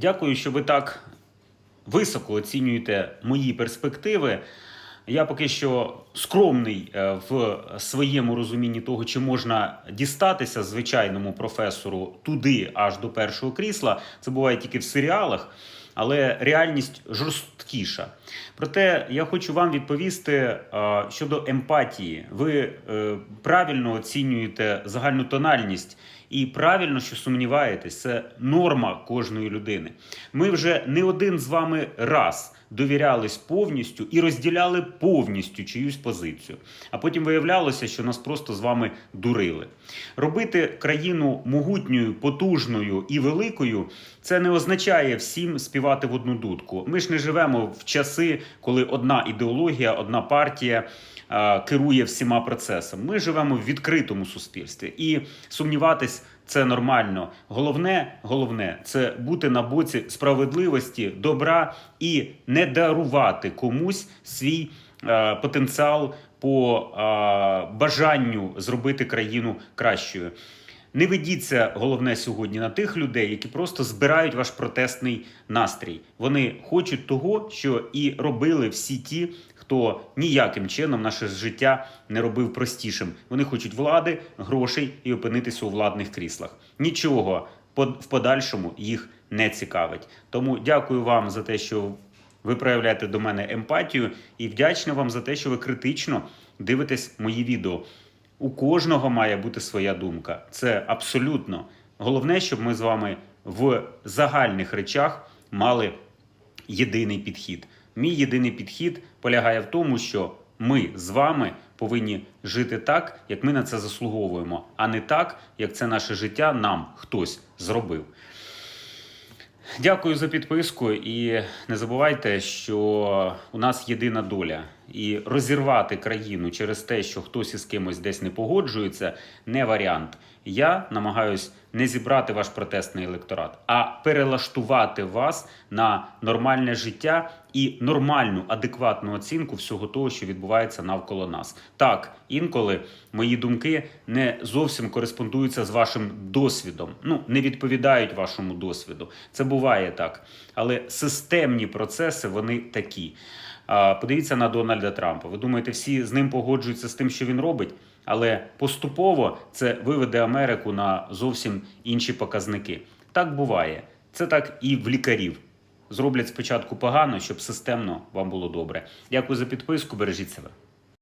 Дякую, що ви так високо оцінюєте мої перспективи. Я поки що скромний е, в своєму розумінні того, чи можна дістатися звичайному професору туди аж до першого крісла. Це буває тільки в серіалах, але реальність жорсткіша. Проте я хочу вам відповісти е, щодо емпатії. Ви е, правильно оцінюєте загальну тональність і правильно, що сумніваєтесь, це норма кожної людини. Ми вже не один з вами раз довірялись повністю і розділяли повністю чиюсь позицію. А потім виявлялося, що нас просто з вами дурили. Робити країну могутньою, потужною і великою це не означає всім співати в одну дудку. Ми ж не живемо в часи, коли одна ідеологія, одна партія е, керує всіма процесами. Ми живемо в відкритому суспільстві і сумніватись. Це нормально. Головне, головне це бути на боці справедливості, добра і не дарувати комусь свій е, потенціал по е, бажанню зробити країну кращою. Не ведіться головне сьогодні на тих людей, які просто збирають ваш протестний настрій. Вони хочуть того, що і робили всі ті, хто ніяким чином наше життя не робив простішим. Вони хочуть влади, грошей і опинитися у владних кріслах. Нічого в подальшому їх не цікавить. Тому дякую вам за те, що ви проявляєте до мене емпатію, і вдячний вам за те, що ви критично дивитесь мої відео. У кожного має бути своя думка. Це абсолютно головне, щоб ми з вами в загальних речах мали єдиний підхід. Мій єдиний підхід полягає в тому, що ми з вами повинні жити так, як ми на це заслуговуємо, а не так, як це наше життя нам хтось зробив. Дякую за підписку і не забувайте, що у нас єдина доля. І розірвати країну через те, що хтось із кимось десь не погоджується, не варіант. Я намагаюсь не зібрати ваш протестний електорат, а перелаштувати вас на нормальне життя і нормальну, адекватну оцінку всього того, що відбувається навколо нас. Так, інколи мої думки не зовсім кореспондуються з вашим досвідом, ну не відповідають вашому досвіду. Це буває так. Але системні процеси вони такі. Подивіться на Дональда Трампа. Ви думаєте, всі з ним погоджуються з тим, що він робить? Але поступово це виведе Америку на зовсім інші показники. Так буває. Це так і в лікарів. Зроблять спочатку погано, щоб системно вам було добре. Дякую за підписку. Бережіть себе.